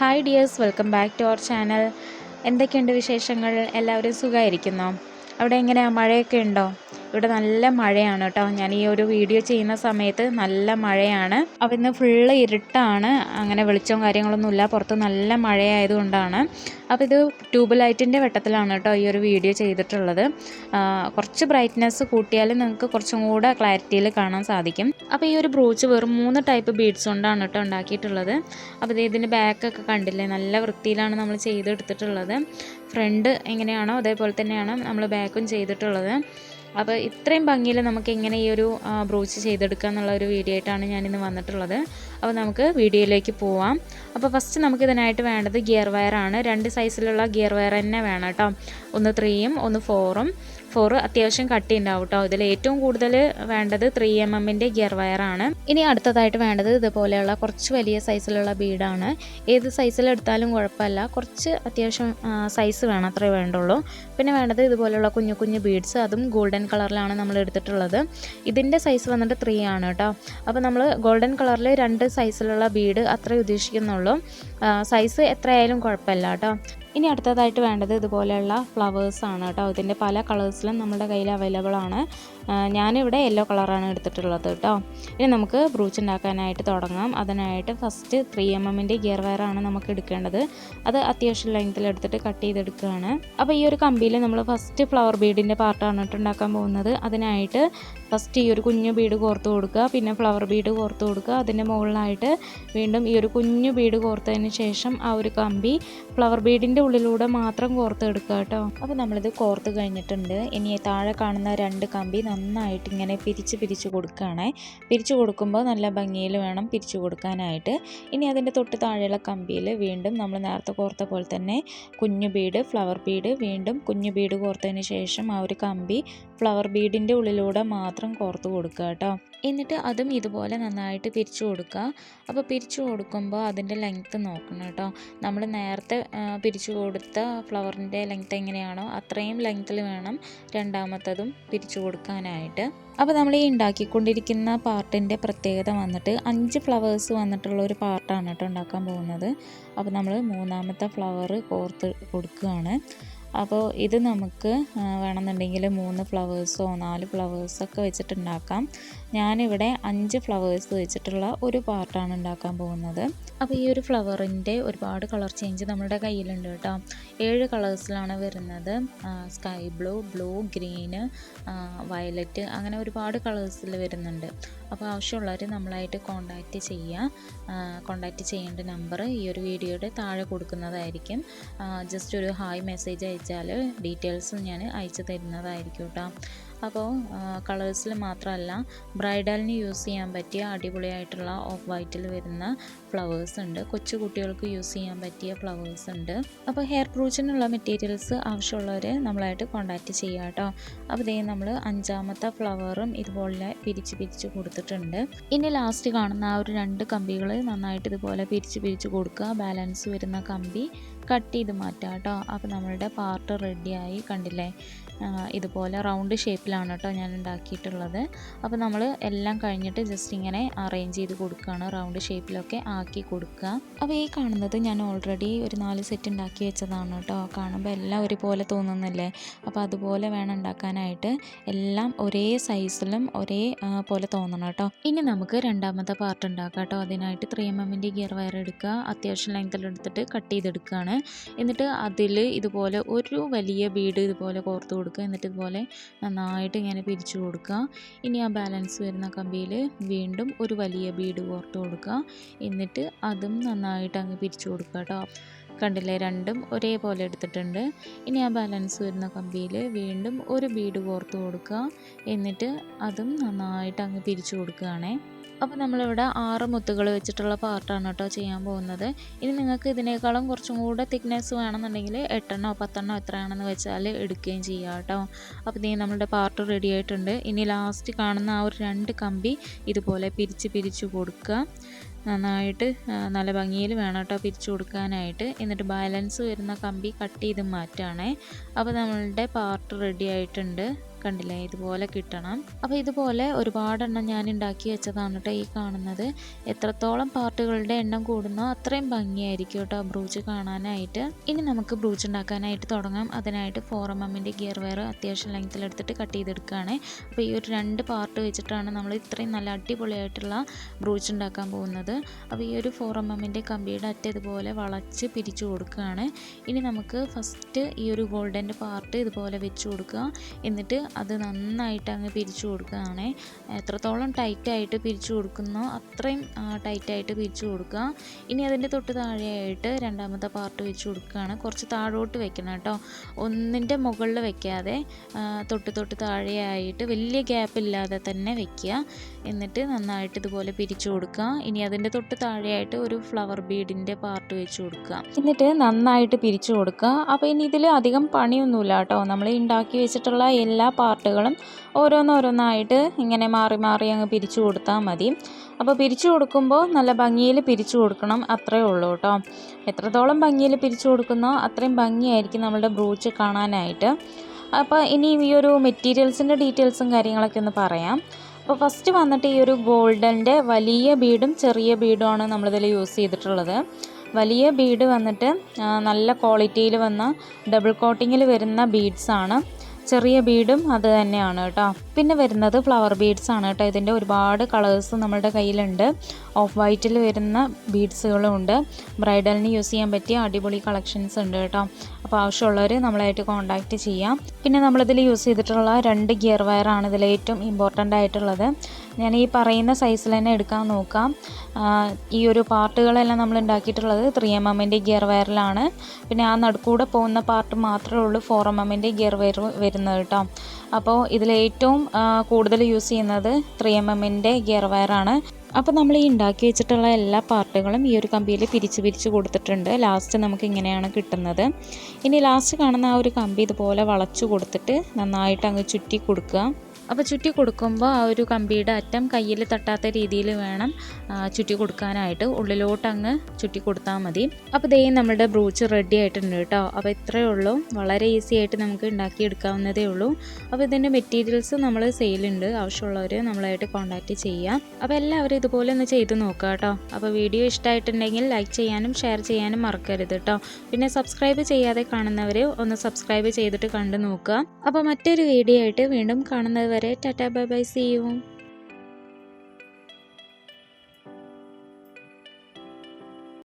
Hi dears welcome back to our channel എന്തൊക്കെയുണ്ട് വിശേഷങ്ങൾ? എല്ലാവരും സുഖമായിരിക്കുന്നോ അവിടെ എങ്ങനെയാണ് മഴയൊക്കെ ഉണ്ടോ? ഇവിടെ നല്ല മഴയാണ് കേട്ടോ. ഞാൻ ഈ ഒരു വീഡിയോ ചെയ്യുന്ന സമയത്ത് നല്ല മഴയാണ്. അപ്പോൾ ഇന്ന് ഫുള്ള് ഇരുട്ടാണ്. അങ്ങനെ വെളിച്ചവും കാര്യങ്ങളൊന്നുമില്ല പുറത്ത് നല്ല മഴയായതുകൊണ്ടാണ് അപ്പോൾ ഇത് ട്യൂബ് ലൈറ്റിന്റെ വെട്ടത്തിലാണ് കേട്ടോ ഈ ഒരു വീഡിയോ ചെയ്തിട്ടുള്ളത്. കുറച്ച് ബ്രൈറ്റ്നെസ് കൂട്ടിയാൽ നിങ്ങൾക്ക് കുറച്ചും കൂടെ ക്ലാരിറ്റിയിൽ കാണാൻ സാധിക്കും. അപ്പോൾ ഈ ഒരു ബ്രൂച്ച് വെറും മൂന്ന് ടൈപ്പ് ബീഡ്സ് കൊണ്ടാണ് കേട്ടോ ഉണ്ടാക്കിയിട്ടുള്ളത്. അപ്പോൾ ഇത് ഇതിന്റെ ബാക്കൊക്കെ കണ്ടില്ലേ? നല്ല വൃത്തിയിലാണ് നമ്മൾ ചെയ്തെടുത്തിട്ടുള്ളത്. ഫ്രണ്ട് എങ്ങനെയാണോ അതേപോലെ തന്നെയാണ് നമ്മൾ ബാക്കും ചെയ്തിട്ടുള്ളത്. അപ്പോൾ ഇത്രയും ഭംഗിയിൽ നമുക്ക് എങ്ങനെ ഈ ഒരു ബ്രോച്ച് ചെയ്തെടുക്കുക എന്നുള്ള ഒരു വീഡിയോ ആയിട്ടാണ് ഞാനിന്ന് വന്നിട്ടുള്ളത്. അപ്പോൾ നമുക്ക് വീഡിയോയിലേക്ക് പോവാം. അപ്പോൾ ഫസ്റ്റ് നമുക്ക് ഇതിനായിട്ട് വേണ്ടത് ഗിയർ വയറാണ് രണ്ട് സൈസിലുള്ള ഗിയർ വയർ തന്നെ വേണം കേട്ടോ. ഒന്ന് ത്രീയും ഒന്ന് ഫോറും ഫോർ അത്യാവശ്യം കട്ടി ഉണ്ടാവും കേട്ടോ ഇതിൽ ഏറ്റവും കൂടുതൽ വേണ്ടത് ത്രീ എം എമ്മിന്റെ ഗിയർ വയറാണ് ഇനി അടുത്തതായിട്ട് വേണ്ടത് ഇതുപോലെയുള്ള കുറച്ച് വലിയ സൈസിലുള്ള ബീഡാണ്. ഏത് സൈസിലെടുത്താലും കുഴപ്പമില്ല. കുറച്ച് അത്യാവശ്യം സൈസ് വേണം അത്രേ വേണ്ടുള്ളൂ. പിന്നെ വേണ്ടത് ഇതുപോലെയുള്ള കുഞ്ഞു കുഞ്ഞു ബീഡ്സ് അതും ഗോൾഡൻ കളറിലാണ് നമ്മൾ എടുത്തിട്ടുള്ളത്. ഇതിന്റെ സൈസ് വന്നിട്ട് ത്രീ ആണ് കേട്ടോ അപ്പോൾ നമ്മൾ ഗോൾഡൻ കളറിൽ രണ്ട് സൈസിലുള്ള ബീഡ് അത്രേ ഉദ്ദേശിക്കുന്നുള്ളൂ. സൈസ് എത്രയായാലും കുഴപ്പമില്ല കേട്ടോ ഇനി അടുത്തതായിട്ട് വേണ്ടത് ഇതുപോലെയുള്ള ഫ്ലവേഴ്സാണ് കേട്ടോ. ഇതിന്റെ പല കളേഴ്സിലും നമ്മുടെ കയ്യിൽ അവൈലബിൾ ആണ്. ഞാനിവിടെ യെല്ലോ കളറാണ് എടുത്തിട്ടുള്ളത് കേട്ടോ. ഇനി നമുക്ക് ബ്രൂച്ച് ഉണ്ടാക്കാനായിട്ട് തുടങ്ങാം. അതിനായിട്ട് ഫസ്റ്റ് ത്രീ എം എമ്മിന്റെ ഗിയർ വയറാണ് നമുക്ക് എടുക്കേണ്ടത്. അത് അത്യാവശ്യം ലെങ്ത്തിൽ എടുത്തിട്ട് കട്ട് ചെയ്തെടുക്കുകയാണ്. അപ്പോൾ ഈ ഒരു കമ്പിയിൽ നമ്മൾ ഫസ്റ്റ് ഫ്ലവർ ബീഡിന്റെ പാർട്ടാണ് ഉണ്ടാക്കാൻ പോകുന്നത്. അതിനായിട്ട് ഫസ്റ്റ് ഈ ഒരു കുഞ്ഞു ബീഡ് കോർത്ത് കൊടുക്കുക. പിന്നെ ഫ്ലവർ ബീഡ് കോർത്ത് കൊടുക്കുക. അതിന്റെ മുകളിലായിട്ട് വീണ്ടും ഈ ഒരു കുഞ്ഞു ബീഡ് കോർത്തതിന് ശേഷം ആ ഒരു കമ്പി ഫ്ലവർ ബീഡിന്റെ ഉള്ളിലൂടെ മാത്രം കോർത്ത് എടുക്കുക കേട്ടോ. അപ്പോൾ നമ്മളിത് കോർത്ത് കഴിഞ്ഞിട്ടുണ്ട്. ഇനി താഴെ കാണുന്ന രണ്ട് കമ്പി നന്നായിട്ട് ഇങ്ങനെ പിരിച്ച് പിരിച്ച് കൊടുക്കുകയാണേ. പിരിച്ചു കൊടുക്കുമ്പോൾ നല്ല ഭംഗിയിൽ വേണം പിരിച്ചു കൊടുക്കാനായിട്ട്. ഇനി അതിന്റെ തൊട്ട് താഴെയുള്ള കമ്പിയിൽ വീണ്ടും നമ്മൾ നേരത്തെ കോർത്ത പോലെ തന്നെ കുഞ്ഞു ബീഡ് ഫ്ലവർ ബീഡ് വീണ്ടും കുഞ്ഞു ബീഡ് കോർത്തതിന് ശേഷം ആ ഒരു കമ്പി ഫ്ലവർ ബീഡിന്റെ ഉള്ളിലൂടെ മാത്രം കോർത്ത് കൊടുക്കുക കേട്ടോ. എന്നിട്ട് അതും ഇതുപോലെ നന്നായിട്ട് പിരിച്ചു കൊടുക്കുക. അപ്പോൾ പിരിച്ചു കൊടുക്കുമ്പോൾ അതിന്റെ ലെങ്ത്ത് നോക്കണം കേട്ടോ. നമ്മൾ നേരത്തെ പിരിച്ചു കൊടുത്ത ഫ്ലവറിന്റെ ലെങ്ത്ത് എങ്ങനെയാണോ അത്രയും ലെങ്ത്തിൽ വേണം രണ്ടാമത്തതും പിരിച്ചു കൊടുക്കാനായിട്ട്. അപ്പോൾ നമ്മൾ ഈ ഉണ്ടാക്കിക്കൊണ്ടിരിക്കുന്ന പാർട്ടിന്റെ പ്രത്യേകത വന്നിട്ട് അഞ്ച് ഫ്ലവേഴ്സ് വന്നിട്ടുള്ള ഒരു പാർട്ടാണ് കേട്ടോ ഉണ്ടാക്കാൻ പോകുന്നത്. അപ്പോൾ നമ്മൾ മൂന്നാമത്തെ ഫ്ലവർ കോർത്ത് കൊടുക്കുകയാണ്. അപ്പോൾ ഇത് നമുക്ക് വേണമെന്നുണ്ടെങ്കിൽ മൂന്ന് ഫ്ലവേഴ്സോ നാല് ഫ്ലവേഴ്സൊക്കെ വെച്ചിട്ട് ഉണ്ടാക്കാം. ഞാനിവിടെ അഞ്ച് ഫ്ലവേഴ്സ് വെച്ചിട്ടുള്ള ഒരു പാർട്ടാണ് ഉണ്ടാക്കാൻ പോകുന്നത്. അപ്പോൾ ഈ ഒരു ഫ്ലവറിന്റെ ഒരുപാട് കളർ ചേഞ്ച് നമ്മുടെ കയ്യിലുണ്ട് കേട്ടോ. ഏഴ് കളേഴ്സിലാണ് വരുന്നത്. Sky blue blue green violet അങ്ങനെ ഒരുപാട് കളേഴ്സിൽ വരുന്നുണ്ട്. അപ്പോൾ ആവശ്യമുള്ളവർ നമ്മളായിട്ട് കോണ്ടാക്റ്റ് ചെയ്യുക കോണ്ടാക്റ്റ് ചെയ്യേണ്ട നമ്പർ ഈ ഒരു വീഡിയോയുടെ താഴെ കൊടുക്കുന്നതായിരിക്കും. ജസ്റ്റ് ഒരു ഹായ് മെസ്സേജ് അയച്ചാൽ ഡീറ്റെയിൽസ് ഞാൻ അയച്ചു തരുന്നതായിരിക്കും കേട്ടോ. അപ്പോൾ കളേഴ്സിൽ മാത്രമല്ല ബ്രൈഡലിന് യൂസ് ചെയ്യാൻ പറ്റിയ അടിപൊളിയായിട്ടുള്ള ഓഫ് വൈറ്റിൽ വരുന്ന ഫ്ലവേഴ്സ് ഉണ്ട്. കൊച്ചു കുട്ടികൾക്ക് യൂസ് ചെയ്യാൻ പറ്റിയ ഫ്ലവേഴ്സ് ഉണ്ട്. അപ്പോൾ ഹെയർ ബ്രൂച്ചിനുള്ള മെറ്റീരിയൽസ് ആവശ്യമുള്ളവർ നമ്മളായിട്ട് കോൺടാക്റ്റ് ചെയ്യുക കേട്ടോ. അപ്പോൾ ഇതേ നമ്മൾ അഞ്ചാമത്തെ ഫ്ലവറും ഇതുപോലെ പിരിച്ച് പിരിച്ച് കൊടുത്തിട്ടുണ്ട്. ഇനി ലാസ്റ്റ് കാണുന്ന ആ ഒരു രണ്ട് കമ്പികൾ നന്നായിട്ട് ഇതുപോലെ പിരിച്ച് പിരിച്ച് കൊടുക്കുക. ബാലൻസ് വരുന്ന കമ്പി കട്ട് ചെയ്ത് മാറ്റാം കേട്ടോ. അപ്പോൾ നമ്മളുടെ പാർട്ട് റെഡിയായി കണ്ടില്ലേ? ഇതുപോലെ റൗണ്ട് ഷേപ്പിലാണ് കേട്ടോ ഞാൻ ഉണ്ടാക്കിയിട്ടുള്ളത്. അപ്പോൾ നമ്മൾ എല്ലാം കഴിഞ്ഞിട്ട് ജസ്റ്റ് ഇങ്ങനെ അറേഞ്ച് ചെയ്ത് കൊടുക്കുകയാണ്. റൗണ്ട് ഷേപ്പിലൊക്കെ ആക്കി കൊടുക്കുക. അപ്പോൾ ഈ കാണുന്നത് ഞാൻ ഓൾറെഡി ഒരു നാല് സെറ്റ് ഉണ്ടാക്കി വെച്ചതാണ് കേട്ടോ. കാണുമ്പോൾ എല്ലാം ഒരുപോലെ തോന്നുന്നില്ലേ? അപ്പോൾ അതുപോലെ വേണം ഉണ്ടാക്കാനായിട്ട് എല്ലാം ഒരേ സൈസിലും ഒരേ പോലെ തോന്നണം കേട്ടോ. ഇനി നമുക്ക് രണ്ടാമത്തെ പാർട്ട് ഉണ്ടാക്കാം കേട്ടോ. അതിനായിട്ട് ത്രീ എം എമ്മിന്റെ ഗിയർ വയർ എടുക്കുക. അത്യാവശ്യം ലെങ്ത്തിൽ എടുത്തിട്ട് കട്ട് ചെയ്തെടുക്കുകയാണ്. എന്നിട്ട് അതിൽ ഇതുപോലെ ഒരു വലിയ ബീഡ് ഇതുപോലെ കോർത്ത് എന്നിട്ട് ഇതുപോലെ നന്നായിട്ട് ഇങ്ങനെ പിരിച്ചു കൊടുക്കുക. ഇനി ആ ബാലൻസ് വരുന്ന കമ്പിയിൽ വീണ്ടും ഒരു വലിയ ബീഡ് കോർത്ത് കൊടുക്കുക. എന്നിട്ട് അതും നന്നായിട്ട് അങ്ങ് പിരിച്ചു കൊടുക്കുക കേട്ടോ. കണ്ടില്ലേ? രണ്ടും ഒരേപോലെ എടുത്തിട്ടുണ്ട്. ഇനി ആ ബാലൻസ് വരുന്ന കമ്പിയിൽ വീണ്ടും ഒരു ബീഡ് കോർത്ത് കൊടുക്കുക. എന്നിട്ട് അതും നന്നായിട്ട് അങ്ങ് പിരിച്ചു കൊടുക്കുകയാണേ. അപ്പോൾ നമ്മളിവിടെ ആറ് മുത്തുകൾ വെച്ചിട്ടുള്ള പാർട്ടാണ് കേട്ടോ ചെയ്യാൻ പോകുന്നത്. ഇനി നിങ്ങൾക്ക് ഇതിനേക്കാളും കുറച്ചും കൂടെ തിക്നെസ് വേണമെന്നുണ്ടെങ്കിൽ എട്ടെണ്ണോ പത്തെണ്ണോ എത്രയാണെന്ന് വെച്ചാൽ എടുക്കുകയും ചെയ്യാം കേട്ടോ. അപ്പോൾ ഇതേ നമ്മളുടെ പാർട്ട് റെഡി ആയിട്ടുണ്ട്. ഇനി ലാസ്റ്റ് കാണുന്ന ആ ഒരു രണ്ട് കമ്പി ഇതുപോലെ പിരിച്ച് പിരിച്ച് കൊടുക്കുക. നന്നായിട്ട് നല്ല ഭംഗിയിൽ വേണം കേട്ടോ പിരിച്ചു കൊടുക്കാനായിട്ട്. എന്നിട്ട് ബാലൻസ് വരുന്ന കമ്പി കട്ട് ചെയ്ത് മാറ്റുകയാണേ. അപ്പോൾ നമ്മളുടെ പാർട്ട് റെഡി ആയിട്ടുണ്ട്. കണ്ടില്ലേ? ഇതുപോലെ കിട്ടണം. അപ്പോൾ ഇതുപോലെ ഒരുപാടെണ്ണം ഞാൻ ഉണ്ടാക്കി വെച്ചതാണ് കേട്ടോ ഈ കാണുന്നത്. എത്രത്തോളം പാർട്ടുകളുടെ എണ്ണം കൂടുന്നോ അത്രയും ഭംഗിയായിരിക്കും കേട്ടോ ബ്രൂച്ച് കാണാനായിട്ട്. ഇനി നമുക്ക് ബ്രൂച്ച് ഉണ്ടാക്കാനായിട്ട് തുടങ്ങാം. അതിനായിട്ട് ഫോർ എം എമ്മിന്റെ ഗിയർ വെയർ അത്യാവശ്യം ലെങ്ത്തിലെടുത്തിട്ട് കട്ട് ചെയ്തെടുക്കുകയാണ്. അപ്പോൾ ഈ ഒരു രണ്ട് പാർട്ട് വെച്ചിട്ടാണ് നമ്മൾ ഇത്രയും നല്ല അടിപൊളിയായിട്ടുള്ള ബ്രൂച്ച് ഉണ്ടാക്കാൻ പോകുന്നത്. അപ്പോൾ ഈ ഒരു ഫോർ എം എമ്മിന്റെ കമ്പിയുടെ അറ്റ ഇതുപോലെ വളച്ച് പിരിച്ചു കൊടുക്കുകയാണ്. ഇനി നമുക്ക് ഫസ്റ്റ് ഈ ഒരു ഗോൾഡന്റെ പാർട്ട് ഇതുപോലെ വെച്ച് കൊടുക്കുക. എന്നിട്ട് അത് നന്നായിട്ട് അങ്ങ് പിരിച്ചു കൊടുക്കുകയാണ്. എത്രത്തോളം ടൈറ്റായിട്ട് പിരിച്ചു കൊടുക്കുന്നോ അത്രയും ടൈറ്റായിട്ട് പിരിച്ചു കൊടുക്കുക. ഇനി അതിന്റെ തൊട്ട് താഴെയായിട്ട് രണ്ടാമത്തെ പാർട്ട് വെച്ച് കൊടുക്കുകയാണ്. കുറച്ച് താഴോട്ട് വെക്കണം കേട്ടോ. ഒന്നിന്റെ മുകളിൽ വെക്കാതെ തൊട്ട് തൊട്ട് താഴെയായിട്ട് വലിയ ഗ്യാപ്പ് ഇല്ലാതെ തന്നെ വെക്കുക. എന്നിട്ട് നന്നായിട്ട് ഇതുപോലെ പിരിച്ചു കൊടുക്കുക. ഇനി അതിന്റെ തൊട്ട് താഴെയായിട്ട് ഒരു ഫ്ലവർ ബീഡിന്റെ പാർട്ട് വെച്ച് കൊടുക്കുക. എന്നിട്ട് നന്നായിട്ട് പിരിച്ചു കൊടുക്കുക. അപ്പോൾ ഇനി ഇതിൽ അധികം പണിയൊന്നുമില്ല കേട്ടോ. നമ്മൾ ഉണ്ടാക്കി വെച്ചിട്ടുള്ള എല്ലാ പാർട്ടുകളും ഓരോന്നോരോന്നായിട്ട് ഇങ്ങനെ മാറി മാറി അങ്ങ് പിരിച്ചു കൊടുത്താൽ മതി. അപ്പോൾ പിരിച്ചു കൊടുക്കുമ്പോൾ നല്ല ഭംഗിയിൽ പിരിച്ചു കൊടുക്കണം അത്രയേ ഉള്ളൂ കേട്ടോ. എത്രത്തോളം ഭംഗിയിൽ പിരിച്ചു കൊടുക്കുന്നോ അത്രയും ഭംഗിയായിരിക്കും നമ്മളുടെ ബ്രൂച്ച് കാണാനായിട്ട്. അപ്പോൾ ഇനി ഈ ഒരു മെറ്റീരിയൽസിന്റെ ഡീറ്റെയിൽസും കാര്യങ്ങളൊക്കെ ഒന്ന് പറയാം. അപ്പോൾ ഫസ്റ്റ് വന്നിട്ട് ഈ ഒരു ഗോൾഡന്റെ വലിയ ബീഡും ചെറിയ ബീഡുമാണ് നമ്മളിതിൽ യൂസ് ചെയ്തിട്ടുള്ളത്. വലിയ ബീഡ് വന്നിട്ട് നല്ല ക്വാളിറ്റിയിൽ വന്ന ഡബിൾ കോട്ടിങ്ങിൽ വരുന്ന ബീഡ്സാണ്. ചെറിയ ബീഡും അത് തന്നെയാണ് കേട്ടോ. പിന്നെ വരുന്നത് ഫ്ലവർ ബീഡ്സ് ആണ് കേട്ടോ. ഇതിന്റെ ഒരുപാട് കളേഴ്സ് നമ്മളുടെ കയ്യിലുണ്ട്. ഓഫ് വൈറ്റിൽ വരുന്ന ബീഡ്സുകളും ഉണ്ട്. ബ്രൈഡലിന് യൂസ് ചെയ്യാൻ പറ്റിയ അടിപൊളി കളക്ഷൻസ് ഉണ്ട് കേട്ടോ. അപ്പോൾ ആവശ്യമുള്ളവർ നമ്മളായിട്ട് കോൺടാക്റ്റ് ചെയ്യാം. പിന്നെ നമ്മളിതിൽ യൂസ് ചെയ്തിട്ടുള്ള രണ്ട് ഗിയർ വയറാണ് ഇതിൽ ഏറ്റവും ഇമ്പോർട്ടന്റ് ആയിട്ടുള്ളത്. ഞാൻ ഈ പറയുന്ന സൈസിൽ തന്നെ എടുക്കാൻ നോക്കാം. ഈ ഒരു പാർട്ടുകളെല്ലാം നമ്മൾ ഉണ്ടാക്കിയിട്ടുള്ളത് ത്രീ എം എമ്മിന്റെ ഗിയർ വയറിലാണ് പിന്നെ ആ നടുക്കൂടെ പോകുന്ന പാർട്ട് മാത്രമേ ഉള്ളൂ ഫോർ എം എമ്മിന്റെ ഗിയർ വയർ വരുന്നത് കേട്ടോ. അപ്പോൾ ഇതിൽ ഏറ്റവും കൂടുതൽ യൂസ് ചെയ്യുന്നത് ത്രീ എം എമ്മിന്റെ ഗിയർ വയറാണ് അപ്പോൾ നമ്മൾ ഈ ഉണ്ടാക്കി വെച്ചിട്ടുള്ള എല്ലാ പാർട്ടുകളും ഈ ഒരു കമ്പിയിൽ പിരിച്ച് പിരിച്ച് കൊടുത്തിട്ടുണ്ട്. ലാസ്റ്റ് നമുക്ക് ഇങ്ങനെയാണ് കിട്ടുന്നത്. ഇനി ലാസ്റ്റ് കാണുന്ന ആ ഒരു കമ്പി ഇതുപോലെ വളച്ചു കൊടുത്തിട്ട് നന്നായിട്ട് അങ്ങ് ചുറ്റി കൊടുക്കുക. അപ്പോൾ ചുറ്റി കൊടുക്കുമ്പോൾ ആ ഒരു കമ്പിയുടെ അറ്റം കയ്യിൽ തട്ടാത്ത രീതിയിൽ വേണം ചുറ്റി കൊടുക്കാനായിട്ട്. ഉള്ളിലോട്ട് അങ്ങ് ചുറ്റി കൊടുത്താൽ മതി. അപ്പോൾ ദേ നമ്മുടെ ബ്രൂച്ച് റെഡി ആയിട്ടുണ്ട് കേട്ടോ. അപ്പോൾ ഇത്രയേ ഉള്ളൂ. വളരെ ഈസി ആയിട്ട് നമുക്ക് ഉണ്ടാക്കിയെടുക്കാവുന്നതേ ഉള്ളൂ. അപ്പോൾ ഇതിന്റെ മെറ്റീരിയൽസ് നമ്മൾ സെയിലുണ്ട് ആവശ്യമുള്ളവർ നമ്മളായിട്ട് കോൺടാക്റ്റ് ചെയ്യുക അപ്പോൾ എല്ലാവരും ഇതുപോലെ ഒന്ന് ചെയ്ത് നോക്കുക കേട്ടോ. അപ്പോൾ വീഡിയോ ഇഷ്ടമായിട്ടുണ്ടെങ്കിൽ ലൈക്ക് ചെയ്യാനും ഷെയർ ചെയ്യാനും മറക്കരുത് കേട്ടോ. പിന്നെ സബ്സ്ക്രൈബ് ചെയ്യാതെ കാണുന്നവർ ഒന്ന് സബ്സ്ക്രൈബ് ചെയ്തിട്ട് കണ്ടു നോക്കുക. അപ്പോൾ മറ്റൊരു വീഡിയോ ആയിട്ട് വീണ്ടും കാണുന്നത് पर tata bye bye see you